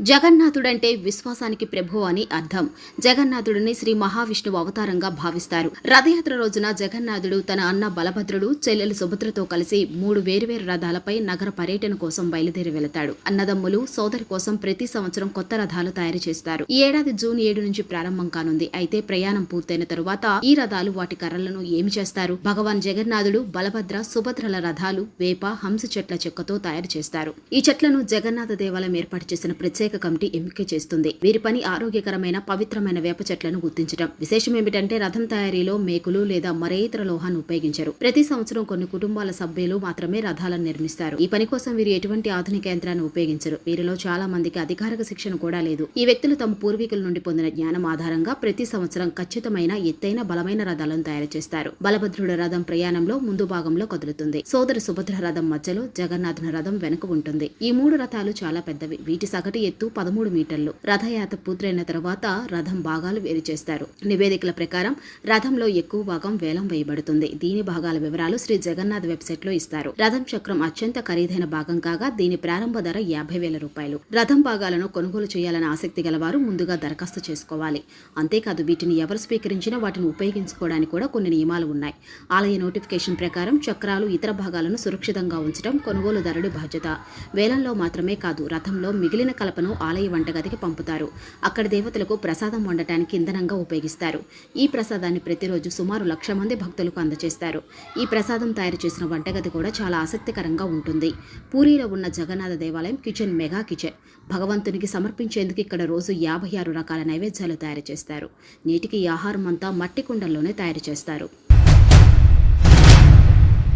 జగన్నాథుడంటే విశ్వాసానికి ప్రభు అని అర్థం. జగన్నాథుడిని శ్రీ మహావిష్ణువు అవతారంగా భావిస్తారు. రథయాత్ర రోజున జగన్నాథుడు తన అన్న బలభద్రుడు చెల్లెలు సుభద్రతో కలిసి మూడు వేరువేరు రథాలపై నగర పర్యటన కోసం బయలుదేరి వెళతాడు. అన్నదమ్ములు సోదరి కోసం ప్రతి సంవత్సరం కొత్త రథాలు తయారు చేస్తారు. ఈ ఏడాది జూన్ ఏడు నుంచి ప్రారంభం కానుంది. అయితే ప్రయాణం పూర్తయిన తరువాత ఈ రథాలు వాటి కర్రలను ఏమి చేస్తారు? భగవాన్ జగన్నాథుడు బలభద్ర సుభద్రల రథాలు వేప హంస చెట్ల చెక్కతో తయారు చేస్తారు. ఈ చెట్లను జగన్నాథ దేవాలయం ఏర్పాటు చేసిన ప్రత్యేక కమిటీ ఎంపిక చేస్తుంది. వీరి పని ఆరోగ్యకరమైన పవిత్రమైన వేప చెట్లను గుర్తించడం విశేషం ఏమిటంటే రథం తయారీలో మేకులు లేదా మరే ఇతర లోహాన్ని ఉపయోగించరు. ప్రతి సంవత్సరం కొన్ని కుటుంబాల సభ్యులు మాత్రమే రథాలను నిర్మిస్తారు. ఈ పని కోసం వీరు ఎటువంటి ఆధునిక యంత్రాన్ని ఉపయోగించరు. వీరిలో చాలా మందికి అధికారిక శిక్షణ కూడా లేదు. ఈ వ్యక్తులు తమ పూర్వీకుల నుండి పొందిన జ్ఞానం ఆధారంగా ప్రతి సంవత్సరం ఖచ్చితమైన ఎత్తైన బలమైన రథాలను తయారు చేస్తారు. బలభద్రుడు రథం ప్రయాణంలో ముందు భాగంలో కదులుతుంది. సోదర సుభద్ర రథం మధ్యలో జగన్నాథుని రథం వెనుక ఉంటుంది. ఈ మూడు రథాలు చాలా పెద్దవి. వీటి సగటు ఎత్తు పదమూడు మీటర్లు. రథయాత్ర పూర్తయిన తర్వాత రథం భాగాలు వేరు చేస్తారు. నివేదికల ప్రకారం రథంలో ఎక్కువ భాగం వేలం వేయబడుతుంది. దీని భాగాల వివరాలు శ్రీ జగన్నాథ్ వెబ్సైట్లో ఇస్తారు. రథం చక్రం అత్యంత ఖరీదైన భాగం కాగా దీని ప్రారంభ ధర యాభై వేల రూపాయలు. రథం భాగాలను కొనుగోలు చేయాలని ఆసక్తి గలవారు ముందుగా దరఖాస్తు చేసుకోవాలి. అంతేకాదు వీటిని ఎవరు స్వీకరించినా వాటిని ఉపయోగించుకోవడానికి కూడా కొన్ని నియమాలు ఉన్నాయి. ఆలయ నోటిఫికేషన్ ప్రకారం చక్రాలు ఇతర భాగాలను సురక్షితంగా ఉంచడం కొనుగోలుదారుడి బాధ్యత. వేలంలో మాత్రమే కాదు రథంలో మిగిలిన కలపను ఆలయ వంటగదికి పంపుతారు. అక్కడ దేవతలకు ప్రసాదం వండటానికి ఇంధనంగా ఉపయోగిస్తారు. ఈ ప్రసాదాన్ని ప్రతిరోజు సుమారు లక్ష మంది భక్తులకు అందజేస్తారు ఈ ప్రసాదం తయారు చేసిన వంటగది కూడా చాలా ఆసక్తికరంగా ఉంటుంది. పూరిలో ఉన్న జగన్నాథ దేవాలయం కిచెన్ మెగా కిచెన్. భగవంతునికి సమర్పించేందుకు ఇక్కడ రోజు యాభై ఆరు రకాల నైవేద్యాలు తయారు చేస్తారు. నీటికి ఆహారం అంతా మట్టి కుండల్లోనే తయారు చేస్తారు.